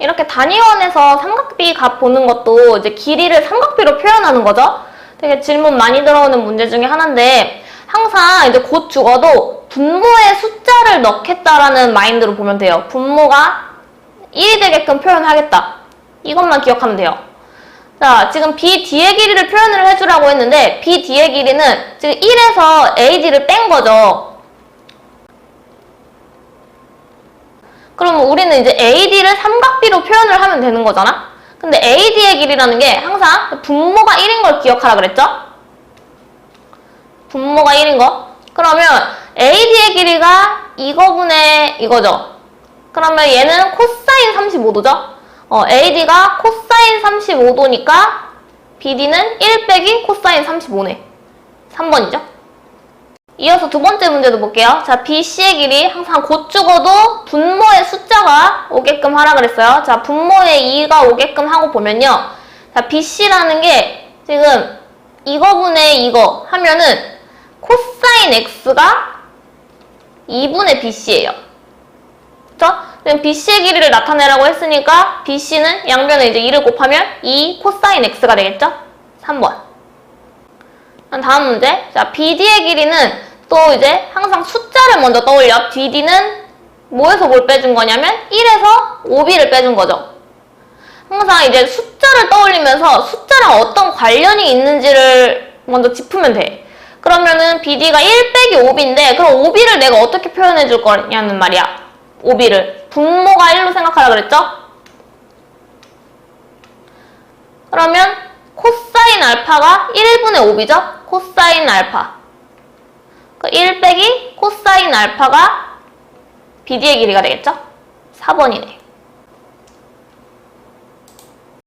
이렇게 단위원에서 삼각비 값 보는 것도 이제 길이를 삼각비로 표현하는 거죠. 되게 질문 많이 들어오는 문제 중에 하나인데 항상 이제 곧 죽어도 분모에 숫자를 넣겠다라는 마인드로 보면 돼요. 분모가 1이 되게끔 표현하겠다. 이것만 기억하면 돼요. 자, 지금 B D의 길이를 표현을 해주라고 했는데 B D의 길이는 지금 1에서 AD를 뺀 거죠. 그러면 우리는 이제 AD를 삼각비로 하면 되는 거잖아? 근데 AD의 길이라는 게 항상 분모가 1인 걸 기억하라 그랬죠? 분모가 1인 거. 그러면 AD의 길이가 이거분의 이거죠? 그러면 얘는 코사인 35도죠? 어, AD가 코사인 35도니까 BD는 1 빼기 코사인 35네. 3번이죠? 이어서 두 번째 문제도 볼게요. 자, BC의 길이 항상 곧 죽어도 분모의 숫자 가 오게끔 하라 그랬어요. 자, 분모의 2가 오게끔 하고 보면요. 자, BC라는 게 지금 이거분의 이거 하면은 코사인 X가 2분의 BC예요. 그쵸? 그럼 BC의 길이를 나타내라고 했으니까 BC는 양변에 이제 2를 곱하면 2 코사인 X가 되겠죠? 3번. 다음 문제. 자, BD의 길이는 또 이제 항상 숫자를 먼저 떠올려. BD는 뭐에서 뭘 빼준 거냐면 1에서 5B를 빼준 거죠. 항상 이제 숫자를 떠올리면서 숫자랑 어떤 관련이 있는지를 먼저 짚으면 돼. 그러면은 BD가 1 빼기 5B인데 그럼 5B를 내가 어떻게 표현해 줄 거냐는 말이야. 5B를. 분모가 1로 생각하라 그랬죠? 그러면 코사인 알파가 1분의 5B죠? 코사인 알파. 그 1 빼기 코사인 알파가 BD의 길이가 되겠죠? 4번이네.